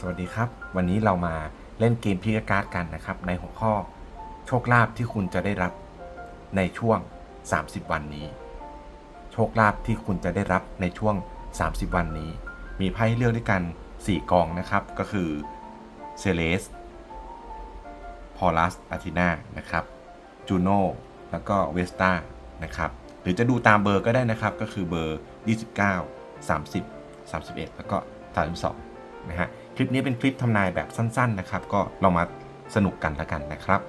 สวัสดีครับ วันนี้เรามาเล่นเกมพิกการ์ดกันนะครับ ในหัวข้อโชคลาภที่คุณจะได้รับในช่วง 30 วันนี้ โชคลาภที่คุณจะได้รับในช่วง 30 วันนี้ มีไพ่เลือกด้วยกัน 4 กองนะครับ ก็คือเซเลสพอลัสอาทินานะครับจูโน่แล้วก็เวสตานะครับ หรือจะดูตามเบอร์ก็ได้นะครับ ก็คือเบอร์ 29 30 31 แล้วก็ 32 นะฮะ คลิปนี้เป็นคลิปทำนายแบบสั้นๆนะครับ ก็ลองมาสนุกกันละกันนะครับ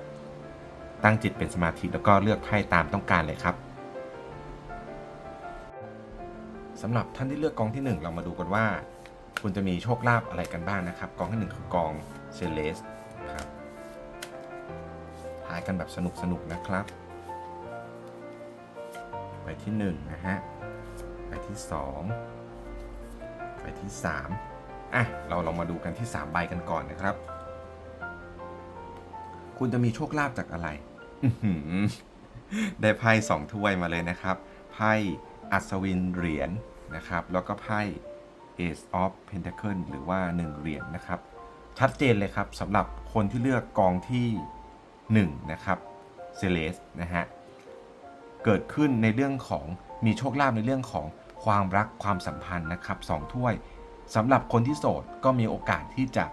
ตั้งจิตเป็นสมาธิแล้วก็เลือกไพ่ตามต้องการเลยครับสำหรับท่านที่เลือกกองที่ 1 เรามาดูกันว่า คุณจะมีโชคลาภอะไรกันบ้างนะครับ กองที่ 1 คือกองเซเลสครับทายกันแบบสนุกๆนะครับ ไปที่ 1 นะฮะ ไปที่ 2 ไปที่ 3 อะเราลองมาดูกันที่ 3 ใบกันก่อนนะครับ คุณจะมีโชคลาภจากอะไร ได้ไพ่สองถ้วยมาเลยนะครับ ไพ่อัศวินเหรียญนะครับ แล้วก็ไพ่ Ace of Pentacle หรือว่า 1 เหรียญนะครับ ชัดเจนเลยครับสำหรับคนที่เลือกกองที่ 1 นะครับเซเลสนะฮะ เกิดขึ้นในเรื่องของมีโชคลาภในเรื่องของความรักความสัมพันธ์นะครับสองถ้วย สำหรับคนที่โสดก็มีโอกาสที่จะ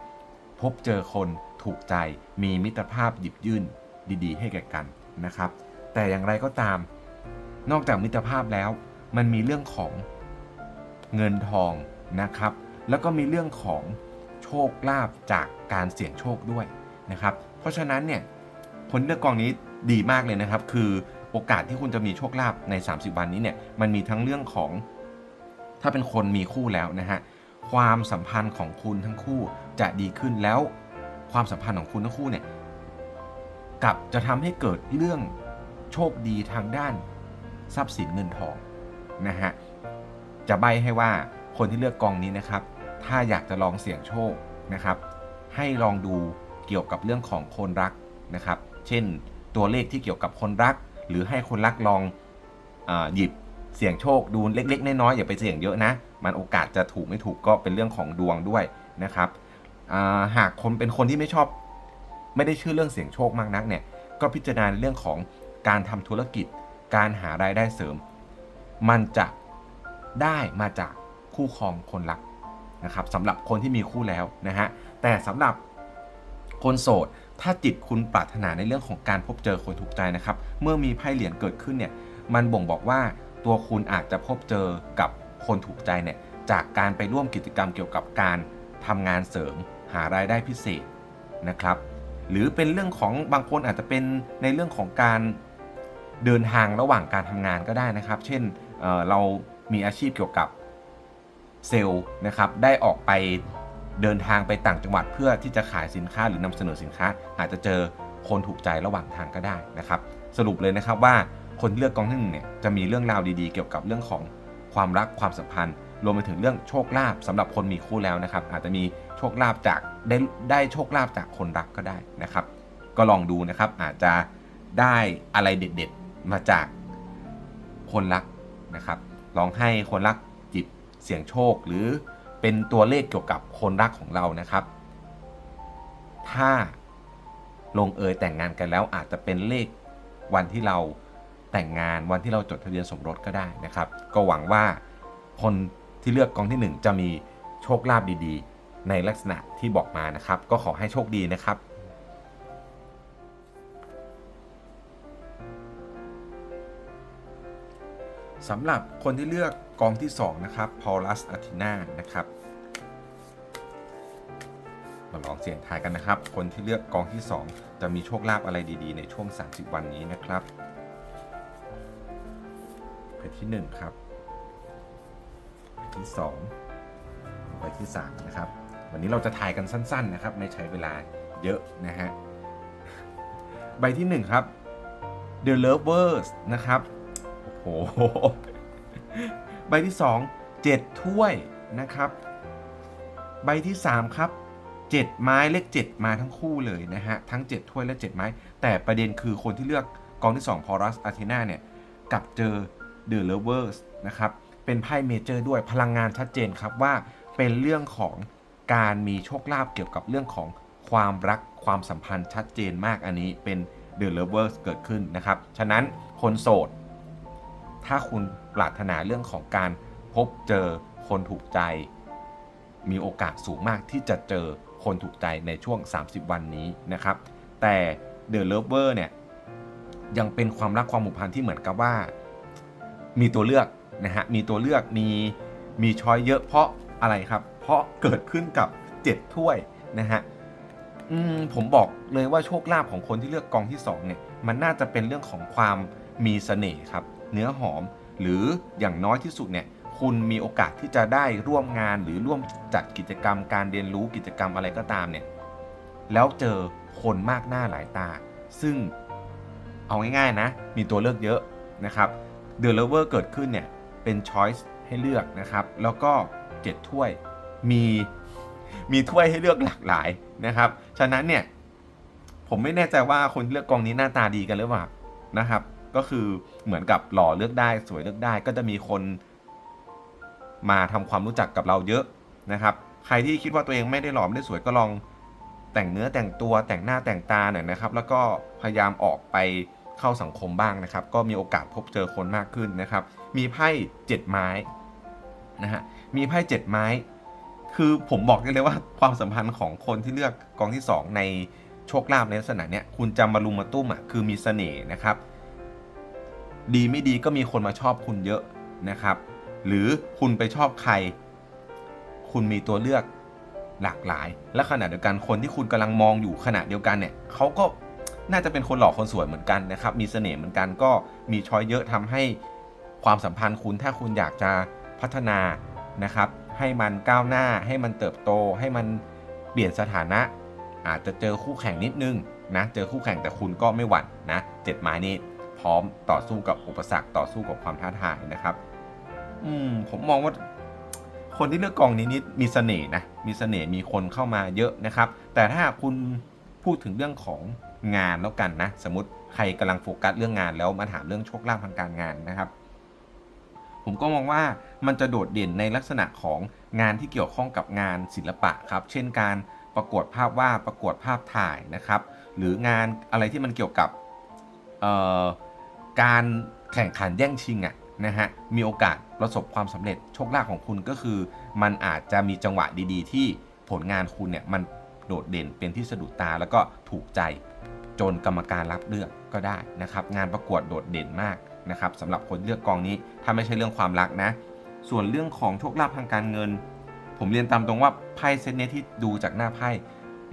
พบเจอคนถูกใจมีมิตรภาพหยิบยื่นดีๆ ให้แก่กันนะครับ แต่อย่างไรก็ตาม นอกจากมิตรภาพแล้ว มันมีเรื่องของเงินทองนะครับ แล้วก็มีเรื่องของโชคลาภจากการเสี่ยงโชคด้วยนะครับ เพราะฉะนั้นเนี่ยคนเลือกกองนี้ดีมากเลยนะครับ คือโอกาสที่คุณจะมีโชคลาภใน 30 วันนี้เนี่ยมันมีทั้งเรื่องของถ้าเป็นคนมีคู่แล้วนะฮะ ความสัมพันธ์ของคุณทั้งคู่จะดีขึ้นแล้ว ความสัมพันธ์ของคุณทั้งคู่เนี่ยกับจะทำให้เกิดเรื่องโชคดีทางด้านทรัพย์สินเงินทองนะฮะจะใบให้ว่าคนที่เลือกกองนี้นะครับ ถ้าอยากจะลองเสี่ยงโชคนะครับ ให้ลองดูเกี่ยวกับเรื่องของคนรักนะครับ เช่นตัวเลขที่เกี่ยวกับคนรัก หรือให้คนรักลองอหยิบเสี่ยงโชคดูเล็ก ๆ น้อยๆอย่าไปเสี่ยงเยอะนะ มันโอกาสจะถูกไม่ถูกก็เป็นเรื่องของดวงด้วยนะครับหากคนเป็นคนที่ไม่ชอบ ไม่ได้เชื่อเรื่องเสี่ยงโชคมากนักเนี่ยก็พิจารณาในเรื่องของการทำธุรกิจ การหารายได้เสริม มันจะได้มาจากคู่ครองคนรักนะครับสำหรับคนที่มีคู่แล้วนะฮะแต่สำหรับคนโสดถ้าจิตคุณปรารถนาในเรื่องของการพบเจอคนถูกใจนะครับ เมื่อมีไพ่เหรียญเกิดขึ้นเนี่ย มันบ่งบอกว่าตัวคุณอาจจะพบเจอกับ คนถูกใจเนี่ยจากการไปร่วมกิจกรรมเกี่ยวกับการทำงานเสริมหารายได้พิเศษนะครับ หรือเป็นเรื่องของบางคนอาจจะเป็นในเรื่องของการเดินทางระหว่างการทำงานก็ได้นะครับ เช่นเเรามีอาชีพเกี่ยวกับเซลล์นะครับ ได้ออกไปเดินทางไปต่างจังหวัดเพื่อที่จะขายสินค้าหรือนำเสนอสินค้า อาจจะเจอคนถูกใจระหว่างทางก็ได้นะครับ สรุปเลยนะครับว่าคนเลือกกองที่หนึ่งเนี่ยจะมีเรื่องราวดีๆ เกี่ยวกับเรื่องของ ความรักความสัมพันธ์ รวมไปถึงเรื่องโชคลาภสำหรับคนมีคู่แล้วนะครับ อาจจะมีโชคลาภจากได้ได้โชคลาภจากคนรักก็ได้นะครับ ก็ลองดูนะครับอาจจะได้อะไรเด็ดๆมาจากคนรักนะครับ ลองให้คนรักจิบเสี่ยงโชคหรือเป็นตัวเลขเกี่ยวกับคนรักของเรานะครับ ถ้าลงเอยแต่งงานกันแล้วอาจจะเป็นเลขวันที่เรา แต่งงานวันที่เราจดทะเบียนสมรสก็ได้นะครับ ก็หวังว่าคนที่เลือกกองที่หนึ่งจะมีโชคลาภดีๆ ในลักษณะที่บอกมานะครับ ก็ขอให้โชคดีนะครับสำหรับคนที่เลือกกองที่ 2 นะครับ Paulus Athena นะครับมาลองเสี่ยงทายกันนะครับ คนที่เลือกกองที่ 2 จะมีโชคลาภอะไรดีๆ ในช่วง 30 วันนี้นะครับ ไปที่ 1 ครับไปที่ 2 ไปที่ 3 นะครับ วันนี้เราจะทายกันสั้น ๆ นะครับ ไม่ใช้เวลาเยอะนะฮะ ใบที่ 1 ครับ The Lovers นะครับ โอ้โห ใบที่ 2 7 ถ้วยนะครับ ใบที่ 3 ครับ 7 ไม้เลข7มาทั้งคู่เลยนะฮะ ทั้ง 7 ถ้วยและ 7 ไม้ แต่ประเด็นคือคนที่เลือกกองที่ 2 พอรัสอาเทนาเนี่ย กลับเจอ The Lovers นะครับ เป็นไพ่เมเจอร์ด้วยพลังงานชัดเจนครับว่าเป็นเรื่องของการมีโชคลาภเกี่ยวกับเรื่องของความรักความสัมพันธ์ชัดเจนมากอันนี้เป็น The Lovers เกิดขึ้นนะครับ ฉะนั้นคนโสด ถ้าคุณปรารถนาเรื่องของการพบเจอคนถูกใจ มีโอกาสสูงมากที่จะเจอคนถูกใจในช่วง 30 วันนี้นะครับ แต่ The Lover เนี่ยยังเป็นความรักความผูกพันที่เหมือนกับว่า มีตัวเลือกนะฮะมีตัวเลือกมีมีช้อยเยอะเพราะอะไรครับ เพราะเกิดขึ้นกับ 7 ถ้วยนะฮะอืมผมบอกเลยว่าโชคลาภของคนที่เลือกกองที่2เนี่ยมันน่าจะเป็นเรื่องของความมีเสน่ห์ครับ เนื้อหอมหรืออย่างน้อยที่สุดเนี่ยคุณมีโอกาสที่จะได้ร่วมงานหรือร่วมจัดกิจกรรมการเรียนรู้กิจกรรมอะไรก็ตามเนี่ยแล้วเจอคนมากหน้าหลายตา ซึ่งเอาง่ายๆนะ มีตัวเลือกเยอะนะครับ The Lover เกิดขึ้นเนี่ย เป็น choice ให้เลือกนะครับ แล้วก็ 7 ถ้วยมีมีถ้วยให้เลือกหลากหลายนะครับ ฉะนั้นเนี่ย ผมไม่แน่ใจว่าคนเลือกกองนี้หน้าตาดีกันหรือเปล่านะครับ ก็คือเหมือนกับหล่อเลือกได้สวยเลือกได้ ก็จะมีคนมาทำความรู้จักกับเราเยอะนะครับ ใครที่คิดว่าตัวเองไม่ได้หล่อไม่ได้สวยก็ลองแต่งเนื้อแต่งตัวแต่งหน้าแต่งตาหน่อยนะครับ แล้วก็พยายามออกไป เข้าสังคมบ้างนะครับ ก็มีโอกาสพบเจอคนมากขึ้นนะครับ มีไพ่เจ็ดไม้นะฮะมีไพ่เจ็ดไม้ คือผมบอกได้เลยว่าความสัมพันธ์ของคนที่เลือกกองที่ 2 ในโชคลาภในลักษณะเนี้ยคุณจะมารุมมาตุ้มอะคือมีเสน่ห์นะครับ ดีไม่ดีก็มีคนมาชอบคุณเยอะนะครับ หรือคุณไปชอบใคร คุณมีตัวเลือกหลากหลาย และขณะเดียวกันคนที่คุณกำลังมองอยู่ขณะเดียวกันเนี่ยเขาก็ น่าจะเป็นคนหล่อคนสวยเหมือนกันนะครับ มีเสน่ห์เหมือนกันก็มีช้อยเยอะทำให้ความสัมพันธ์คุณถ้าคุณอยากจะพัฒนานะครับ ให้มันก้าวหน้า ให้มันเติบโต ให้มันเปลี่ยนสถานะ อาจจะเจอคู่แข่งนิดนึงนะเจอคู่แข่งแต่คุณก็ไม่หวั่นนะเจ็ดไม้นี้พร้อมต่อสู้กับอุปสรรคต่อสู้กับความท้าทายนะครับ อืมผมมองว่าคนที่เลือกกองนี้นี่มีเสน่ห์นะมีเสน่ห์มีคนเข้ามาเยอะนะครับ แต่ถ้าคุณพูดถึงเรื่องของ งานแล้วกันนะ สมมติใครกำลังโฟกัสเรื่องงานแล้วมาถามเรื่องโชคลาภทางการงานนะครับ ผมก็มองว่ามันจะโดดเด่นในลักษณะของงานที่เกี่ยวข้องกับงานศิลปะครับ เช่นการประกวดภาพวาดประกวดภาพถ่ายนะครับ หรืองานอะไรที่มันเกี่ยวกับการแข่งขันแย่งชิงอะนะฮะมีโอกาสประสบความสำเร็จโชคลาภของคุณก็คือ มันอาจจะมีจังหวะดีๆ ที่ผลงานคุณเนี่ยมันโดดเด่นเป็นที่สะดุดตาแล้วก็ถูกใจ จนกรรมการรับเลือกก็ได้นะครับงานประกวดโดดเด่นมากนะครับสำหรับคนเลือกกองนี้ถ้าไม่ใช่เรื่องความรักนะ ส่วนเรื่องของโชคลาภทางการเงิน ผมเรียนตามตรงว่าไพ่เซตเนี้ยที่ดูจากหน้าไพ่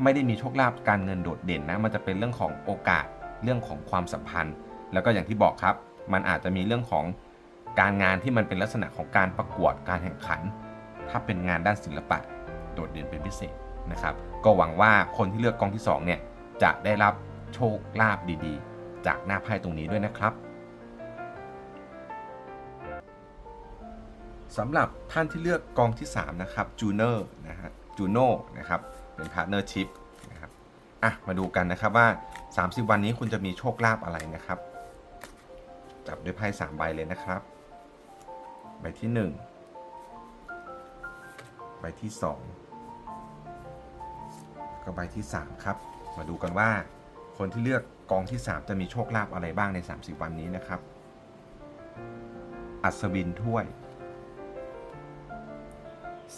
ไม่ได้มีโชคลาภการเงินโดดเด่นนะมันจะเป็นเรื่องของโอกาสเรื่องของความสัมพันธ์ แล้วก็อย่างที่บอกครับ มันอาจจะมีเรื่องของการงานที่มันเป็นลักษณะของการประกวดการแข่งขัน ถ้าเป็นงานด้านศิลปะโดดเด่นเป็นพิเศษนะครับ ก็หวังว่าคนที่เลือกกองที่2เนี่ยจะได้รับ โชคลาภดีๆ จากหน้าไพ่ตรงนี้ด้วยนะครับสำหรับท่านที่เลือกกองที่ 3 นะครับจูเนอร์นะฮะจูโน่นะครับ เป็นพาร์ทเนอร์ชิพนะครับอะมาดูกันนะครับว่า 30 วันนี้คุณจะมีโชคลาภอะไรนะครับ จับด้วยไพ่3ใบเลยนะครับ ใบที่ 1 ใบที่ 2 ก็ใบที่ 3 ครับ มาดูกันว่า คนที่เลือกกองที่ 3 จะมีโชคลาภอะไรบ้างใน 30 วันนี้นะครับ อัศวินถ้วย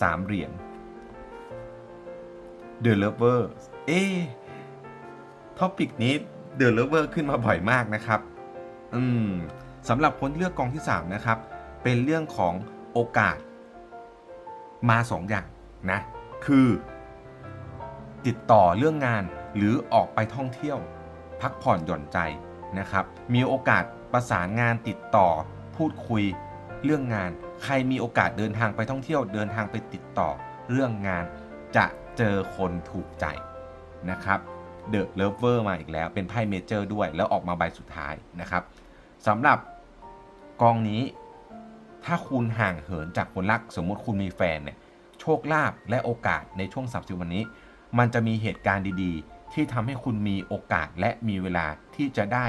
สามเหรียญ The Lover เอ๊ท็อปิกนี้ The Lover ขึ้นมาบ่อยมากนะครับ อืมสำหรับคนเลือกกองที่ 3 นะครับ เป็นเรื่องของโอกาส มา 2ออย่างนะ คือ ติดต่อเรื่องงาน หรือออกไปท่องเที่ยว พักผ่อนหย่อนใจนะครับ มีโอกาสประสานงานติดต่อ พูดคุยเรื่องงาน ใครมีโอกาสเดินทางไปท่องเที่ยว เดินทางไปติดต่อเรื่องงาน จะเจอคนถูกใจนะครับ The Lover มาอีกแล้วเป็นไพ่เมเจอร์ด้วย แล้วออกมาใบสุดท้ายนะครับสำหรับกองนี้ ถ้าคุณห่างเหินจากคนรักสมมติคุณมีแฟนเนี่ยโชคลาภและโอกาสในช่วง30วันนี้ มันจะมีเหตุการณ์ดีๆ ที่ทำให้คุณมีโอกาสและมีเวลาที่จะได้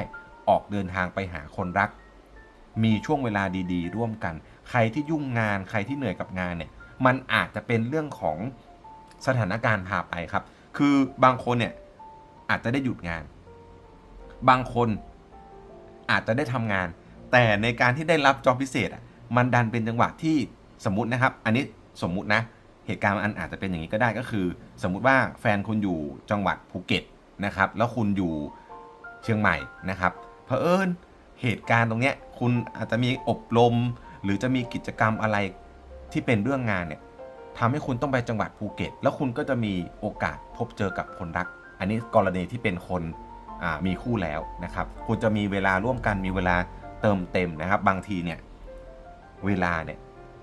ออกเดินทางไปหาคนรัก มีช่วงเวลาดีๆ ร่วมกัน ใครที่ยุ่งงานใครที่เหนื่อยกับงานเนี่ย มันอาจจะเป็นเรื่องของสถานการณ์พาไปครับ คือบางคนเนี่ยอาจจะได้หยุดงาน บางคนอาจจะได้ทำงาน แต่ในการที่ได้รับจอบพิเศษอะ มันดันเป็นจังหวะที่สมมตินะครับ อันนี้สมมุตินะ เหตุการณ์มันอาจจะเป็นอย่างนี้ก็ได้ก็คือ สมมุติว่าแฟนคุณอยู่จังหวัดภูเก็ตนะครับ แล้วคุณอยู่เชียงใหม่นะครับเผอิญเหตุการณ์ตรงเนี้ยคุณอาจจะมีอบรม หรือจะมีกิจกรรมอะไรที่เป็นเรื่องงานเนี่ยทำให้คุณต้องไปจังหวัดภูเก็ต แล้วคุณก็จะมีโอกาสพบเจอกับคนรัก อันนี้กรณีที่เป็นคนมีคู่แล้วนะครับ คุณจะมีเวลาร่วมกันมีเวลาเติมเต็มนะครับ บางทีเนี่ยเวลาเนี่ย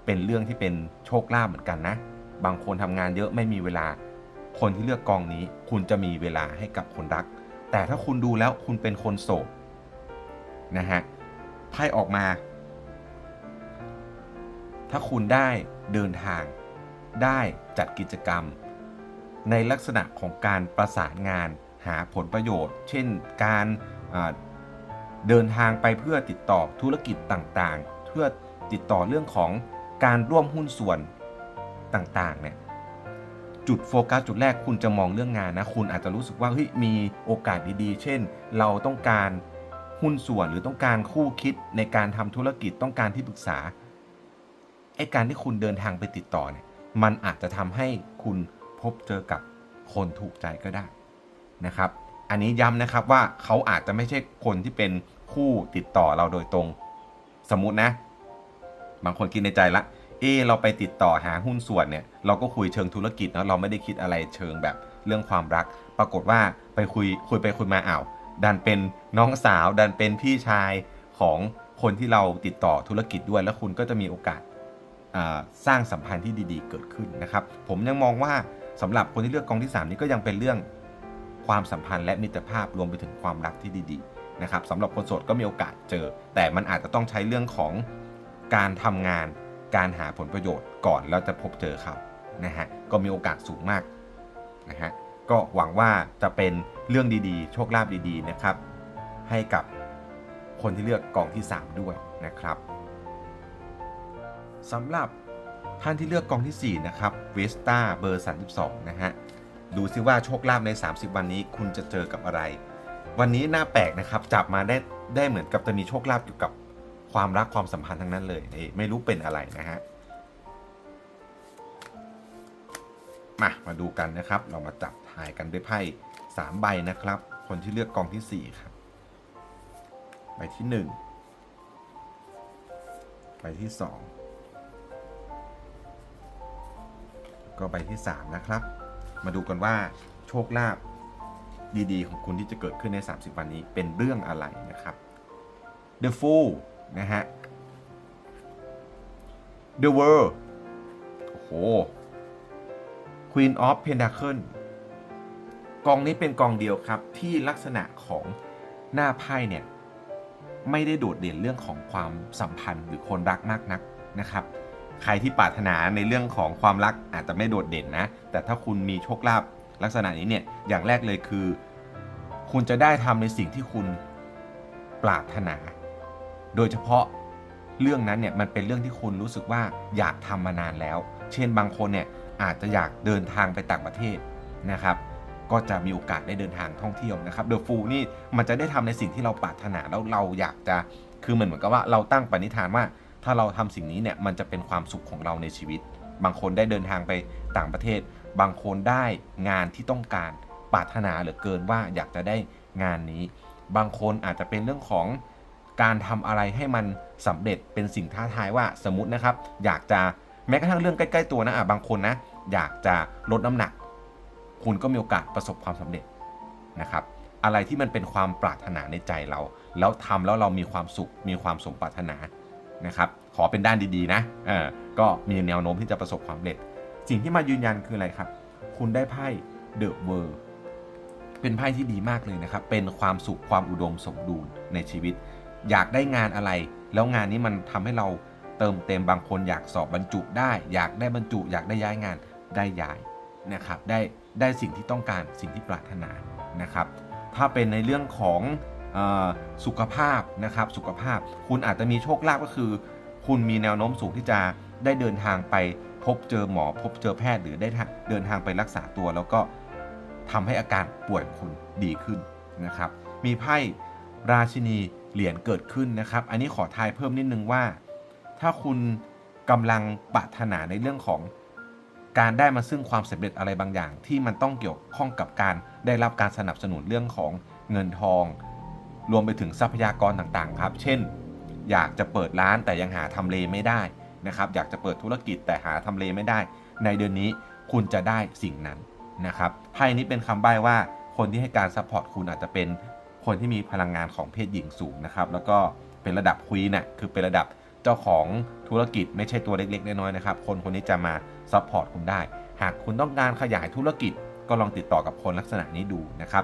เป็นเรื่องที่เป็นโชคลาภเหมือนกันนะ บางคนทำงานเยอะไม่มีเวลา คนที่เลือกกองนี้ คุณจะมีเวลาให้กับคนรัก แต่ถ้าคุณดูแล้วคุณเป็นคนโสดนะฮะไพ่ออกมา ถ้าคุณได้เดินทาง ได้จัดกิจกรรม ในลักษณะของการประสานงานหาผลประโยชน์ เช่นการเดินทางไปเพื่อติดต่อธุรกิจต่างๆ เพื่อติดต่อเรื่องของการร่วมหุ้นส่วน ต่างๆเนี่ยจุดโฟกัสจุดแรกคุณจะมองเรื่องงานนะ คุณอาจจะรู้สึกว่าเฮ้ยมีโอกาสดีๆ เช่น เราต้องการหุ้นส่วนหรือต้องการคู่คิดในการทำธุรกิจต้องการที่ปรึกษาไอ้การที่คุณเดินทางไปติดต่อเนี่ยมันอาจจะทำให้คุณพบเจอกับคนถูกใจก็ได้นะครับ อันนี้ย้ำนะครับว่าเขาอาจจะไม่ใช่คนที่เป็นคู่ติดต่อเราโดยตรง สมมุตินะ บางคนคิดในใจละ เออเราไปติดต่อหาหุ้นส่วนเนี่ยเราก็คุยเชิงธุรกิจนะเราไม่ได้คิดอะไรเชิงแบบเรื่องความรัก ปรากฏว่าไปคุยคุยไปคุยมาอ้าวดันเป็นน้องสาว ดันเป็นพี่ชายของคนที่เราติดต่อธุรกิจด้วย แล้วคุณก็จะมีโอกาสสร้างสัมพันธ์ที่ดีๆ เกิดขึ้นนะครับ ผมยังมองว่าสำหรับคนที่เลือกกองที่ 3 นี้ก็ยังเป็นเรื่องความสัมพันธ์และมิตรภาพรวมไปถึงความรักที่ดีๆนะครับสำหรับคนโสดก็มีโอกาสเจอ แต่มันอาจจะต้องใช้เรื่องของการทำงาน การหาผลประโยชน์ก่อนแล้วจะพบเจอเขานะฮะก็มีโอกาสสูงมากนะฮะก็หวังว่าจะเป็นเรื่องดีๆ โชคลาภดีๆนะครับ ให้กับคนที่เลือกกองที่ 3 ด้วยนะครับสำหรับท่านที่เลือกกองที่ 4 นะครับเวสต้าเบอร์ 32 นะฮะ ดูซิว่าโชคลาภใน 30 วันนี้คุณจะเจอกับอะไร วันนี้น่าแปลกนะครับ จับมาได้ได้เหมือนกับจะมีโชคลาภเกี่ยวกับ ความรักความสัมพันธ์ทั้งนั้นเลยนี่ไม่รู้เป็นอะไรนะฮะมามาดูกันนะครับ เรามาจับทายกันด้วยไพ่3ใบนะครับ คนที่เลือกกองทีสี่4ครับใบที่1ใบที่2ก็ใบที่3นะครับ มาดูกันว่าโชคลาภดีๆ ของคุณที่จะเกิดขึ้นใน 30 วันนี้เป็นเรื่องอะไรนะครับ The Fool นะฮะ The World โอ้โห Queen of Pentacle กองนี้เป็นกองเดียวครับที่ลักษณะของหน้าไพ่เนี่ยไม่ได้โดดเด่นเรื่องของความสัมพันธ์หรือคนรักมากนักนะครับ ใครที่ปรารถนาในเรื่องของความรักอาจจะไม่โดดเด่นนะ แต่ถ้าคุณมีโชคลาภลักษณะนี้เนี่ยอย่างแรกเลยคือ คุณจะได้ทำในสิ่งที่คุณปรารถนา โดยเฉพาะเรื่องนั้นเนี่ยมันเป็นเรื่องที่คุณรู้สึกว่าอยากทำมานานแล้ว เช่นบางคนเนี่ยอาจจะอยากเดินทางไปต่างประเทศนะครับ ก็จะมีโอกาสได้เดินทางท่องเที่ยวนะครับเดอะฟูนี่มันจะได้ทำในสิ่งที่เราปรารถนาแล้วเราอยากจะคือเหมือนเหมือนกับว่าเราตั้งปณิธานว่า ถ้าเราทำสิ่งนี้เนี่ยมันจะเป็นความสุขของเราในชีวิต บางคนได้เดินทางไปต่างประเทศ บางคนได้งานที่ต้องการปรารถนาเหลือเกินว่าอยากจะได้งานนี้ บางคนอาจจะเป็นเรื่องของ การทำอะไรให้มันสำเร็จเป็นสิ่งท้าทายว่าสมมตินะครับ อยากจะแม้กระทั่งเรื่องใกล้ๆตัวนะอะบางคนนะ อยากจะลดน้ำหนัก คุณก็มีโอกาสประสบความสำเร็จนะครับอะไรที่มันเป็นความปรารถนาในใจเรา แล้วทำแล้วเรามีความสุขมีความสมปรารถนานะครับ ขอเป็นด้านดีๆนะเออก็มีแนวโน้มที่จะประสบความสำเร็จ สิ่งที่มายืนยันคืออะไรครับ คุณได้ไพ่ The World เป็นไพ่ที่ดีมากเลยนะครับ เป็นความสุขความอุดมสมบูรณ์ในชีวิต อยากได้งานอะไร แล้วงานนี้มันทำให้เราเติมเต็มบางคนอยากสอบบรรจุได้ อยากได้บรรจุ อยากได้ย้ายงานได้ย้ายนะครับได้ได้สิ่งที่ต้องการสิ่งที่ปรารถนานะครับ ถ้าเป็นในเรื่องของออสุขภาพนะครับสุขภาพ คุณอาจจะมีโชคลาภก็คือ คุณมีแนวโน้มสูงที่จะได้เดินทางไปพบเจอหมอ พบเจอแพทย์หรือได้เดินทางไปรักษาตัว แล้วก็ทำให้อาการป่วยของคุณดีขึ้นนะครับ มีไพ่ ราชินีเหรียญเกิดขึ้นนะครับ อันนี้ขอทายเพิ่มนิดนึงว่า ถ้าคุณกำลังปรารถนาในเรื่องของการได้มาซึ่งความสำเร็จอะไรบางอย่าง ที่มันต้องเกี่ยวข้องกับการได้รับการสนับสนุนเรื่องของเงินทอง รวมไปถึงทรัพยากรต่างๆ ครับ เช่น อยากจะเปิดร้านแต่ยังหาทำเลไม่ได้นะครับ อยากจะเปิดธุรกิจแต่หาทำเลไม่ได้ ในเดือนนี้คุณจะได้สิ่งนั้นนะครับไพ่นี้เป็นคำใบ้ว่าคนที่ให้การซัพพอร์ตคุณอาจจะเป็น คนที่มีพลังงานของเพศหญิงสูงนะครับ แล้วก็เป็นระดับควีนน่ะคือเป็นระดับเจ้าของธุรกิจไม่ใช่ตัวเล็กๆน้อยๆนะครับ คนคนนี้จะมาซัพพอร์ตคุณได้ หากคุณต้องการขยายธุรกิจ ก็ลองติดต่อกับคนลักษณะนี้ดูนะครับ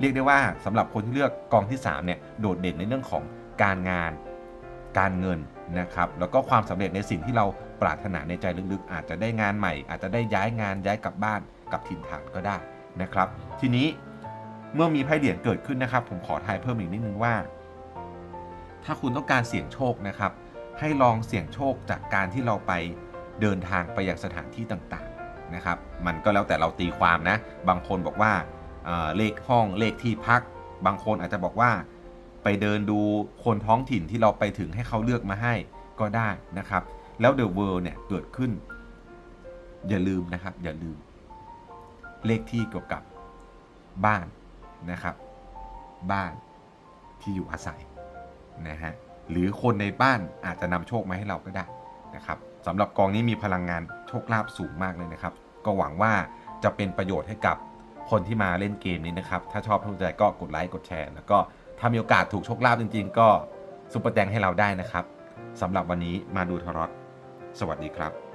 เรียกได้ว่าสำหรับคนที่เลือกกองที่3เนี่ยโดดเด่นในเรื่องของการงาน การเงินนะครับ แล้วก็ความสำเร็จในสิ่งที่เราปรารถนาในใจลึกๆ อาจจะได้งานใหม่ อาจจะได้ย้ายงานย้ายกลับบ้านกลับถิ่นฐานก็ได้นะครับ ทีนี้ เมื่อมีไพ่เหรียญเกิดขึ้นนะครับ ผมขอทายเพิ่มอีกนิดนึงว่า ถ้าคุณต้องการเสี่ยงโชคนะครับ ให้ลองเสี่ยงโชคจากการที่เราไปเดินทางไปยังสถานที่ต่างๆนะครับ มันก็แล้วแต่เราตีความนะ บางคนบอกว่าเเลขห้องเลขที่พัก บางคนอาจจะบอกว่า ไปเดินดูคนท้องถิ่นที่เราไปถึงให้เขาเลือกมาให้ก็ได้นะครับ แล้ว The World เนี่ยเกิดขึ้น อย่าลืมนะครับ อย่าลืม เลขที่เกี่ยวกับบ้าน นะครับ บ้านที่อยู่อาศัยนะฮะหรือคนในบ้านอาจจะนำโชคมาให้เราก็ได้นะครับสำหรับกองนี้มีพลังงานโชคลาภสูงมากเลยนะครับ ก็หวังว่าจะเป็นประโยชน์ให้กับคนที่มาเล่นเกมนี้นะครับ ถ้าชอบถูกใจก็กดไลค์กดแชร์ แล้วก็ถ้ามีโอกาสถูกโชคลาภจริง ๆ ก็ซุปเปอร์แตงให้เราได้นะครับสำหรับวันนี้มาดูทรอตสวัสดีครับ